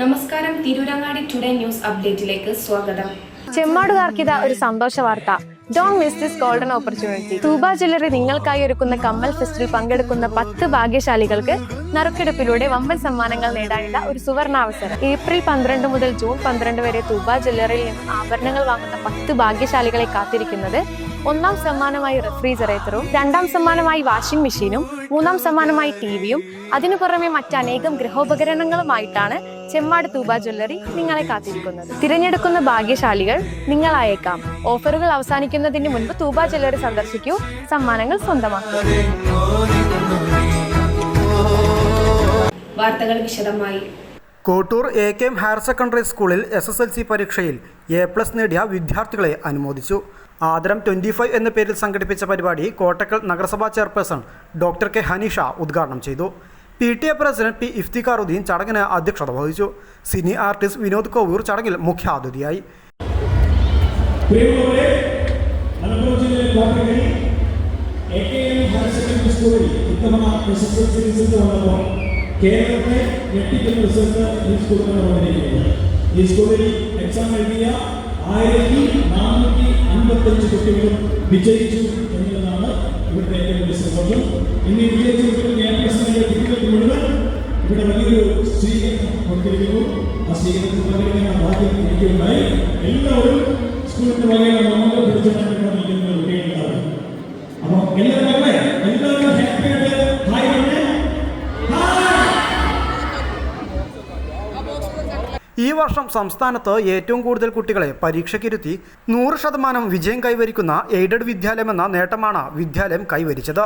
നമസ്കാരം. Tirurangadi today news അപ്ഡേറ്റിലേക്ക് സ്വാഗതം. ചെമ്മാടുകാർക്കിത ഒരു സന്തോഷ വാർത്ത. Don't miss this golden opportunity Thuba jewellery നിങ്ങൾക്കായി ഒരുക്കുന്ന കമ്മൽ ഫെസ്റ്റിൽ പങ്കെടുക്കുന്ന പത്ത് ഭാഗ്യശാലികൾക്ക് നറുക്കെടുപ്പിലൂടെ വമ്പൻ സമ്മാനങ്ങൾ നേടാനുള്ള ഒരു സുവർണാവസരം. ഏപ്രിൽ പന്ത്രണ്ട് മുതൽ ജൂൺ പന്ത്രണ്ട് വരെ തൂബ ജ്വല്ലറിയിൽ നിന്ന് ആഭരണങ്ങൾ വാങ്ങുന്ന പത്ത് ഭാഗ്യശാലികളെ കാത്തിരിക്കുന്നത് ഒന്നാം സമ്മാനമായി റെഫ്രിജറേറ്ററും രണ്ടാം സമ്മാനമായി വാഷിംഗ് മെഷീനും മൂന്നാം സമ്മാനമായി ടി വിയും. അതിനു പുറമെ മറ്റനേകം ഗൃഹോപകരണങ്ങളുമായിട്ടാണ് ചെമ്മാട് തൂബ ജ്വല്ലറി നിങ്ങളെ കാത്തിരിക്കുന്നത്. തിരഞ്ഞെടുക്കുന്ന ഭാഗ്യശാലികൾ നിങ്ങളായേക്കാം. ഓഫറുകൾ അവസാനിക്കുന്നതിന് മുൻപ് തൂബ ജ്വല്ലറി സന്ദർശിക്കൂ. സമ്മാനങ്ങൾ സ്വന്തമാക്കൂ. വാർത്തകൾ വിശദമായി. Kottoor A K M higher secondary സ്കൂളിൽ എസ് എസ് എൽ സി പരീക്ഷയിൽ എ പ്ലസ് നേടിയ വിദ്യാർത്ഥികളെ അനുമോദിച്ചു. ആദരം ട്വന്റി ഫൈവ് എന്ന പേരിൽ സംഘടിപ്പിച്ച പരിപാടി കോട്ടക്കൽ നഗരസഭാ ചെയർപേഴ്സൺ ഡോക്ടർ കെ ഹനീഷ ഉദ്ഘാടനം ചെയ്തു. P T A president P Iftikharuddin ചടങ്ങിന് അധ്യക്ഷത വഹിച്ചു. സിനി ആർട്ടിസ്റ്റ് വിനോദ് കോവൂർ ചടങ്ങിൽ മുഖ്യാതിഥിയായി. കേരളത്തെ ഞെട്ടിക്കുന്ന റിസൾട്ട് ഈ സ്കൂളിൽ എക്സാം എഴുതിയ ആയിരത്തി നാനൂറ്റി അൻപത്തഞ്ച് കുട്ടികളും വിജയിച്ചു എന്നുള്ളതാണ് ഇവിടുത്തെ ഏറ്റവും വലിയ സന്തോഷം ഇന്ന് ഈ വിജയിച്ച കുട്ടികൾ എ കുട്ടികൾക്ക് മുഴുവൻ ഇവിടെ വലിയൊരു സ്വീകരണം കൊടുത്തിരിക്കുന്നു. ആ സ്വീകരണത്തിൽ പങ്കെടുക്കാൻ ഭാഗ്യം എനിക്കുണ്ടായി എല്ലാവരും സ്കൂളിന്റെ വകയിൽ നമ്മൾ പിടിച്ചുകൊണ്ടാണ് ഈ വർഷം സംസ്ഥാനത്ത് ഏറ്റവും കൂടുതൽ കുട്ടികളെ പരീക്ഷയ്ക്കിരുത്തി നൂറ് ശതമാനം വിജയം കൈവരിക്കുന്ന എയ്ഡഡ് വിദ്യാലയം എന്ന നേട്ടമാണ് വിദ്യാലയം കൈവരിച്ചത്.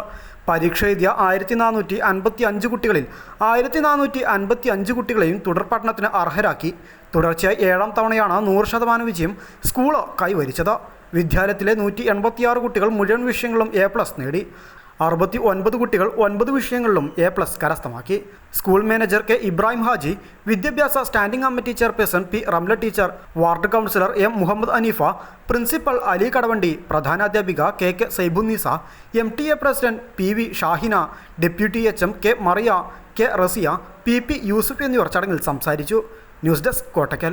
പരീക്ഷ എഴുതിയ ആയിരത്തി നാനൂറ്റി അൻപത്തി അഞ്ച് കുട്ടികളിൽ ആയിരത്തി നാനൂറ്റി അൻപത്തി അഞ്ച് കുട്ടികളെയും തുടർ പഠനത്തിന് അർഹരാക്കി. തുടർച്ചയായി ഏഴാം തവണയാണ് നൂറ് ശതമാനം വിജയം സ്കൂൾ കൈവരിച്ചത്. വിദ്യാലയത്തിലെ നൂറ്റി എൺപത്തിയാറ് കുട്ടികൾ മുഴുവൻ വിഷയങ്ങളും എ പ്ലസ് നേടി. അറുപത്തി ഒൻപത് കുട്ടികൾ ഒൻപത് വിഷയങ്ങളിലും എ പ്ലസ് കരസ്ഥമാക്കി. School manager K Ibrahim Haji വിദ്യാഭ്യാസ standing committee chairperson P Ramla teacher ward councillor M Muhammad Aneefa principal Ali Kadavandi പ്രധാനാധ്യാപിക K K Saibunnisa M T A president P V Shahina deputy H M K Mariya K Rasiya P P Yusuf എന്നിവർ ചടങ്ങിൽ സംസാരിച്ചു. News desk Kottakkal.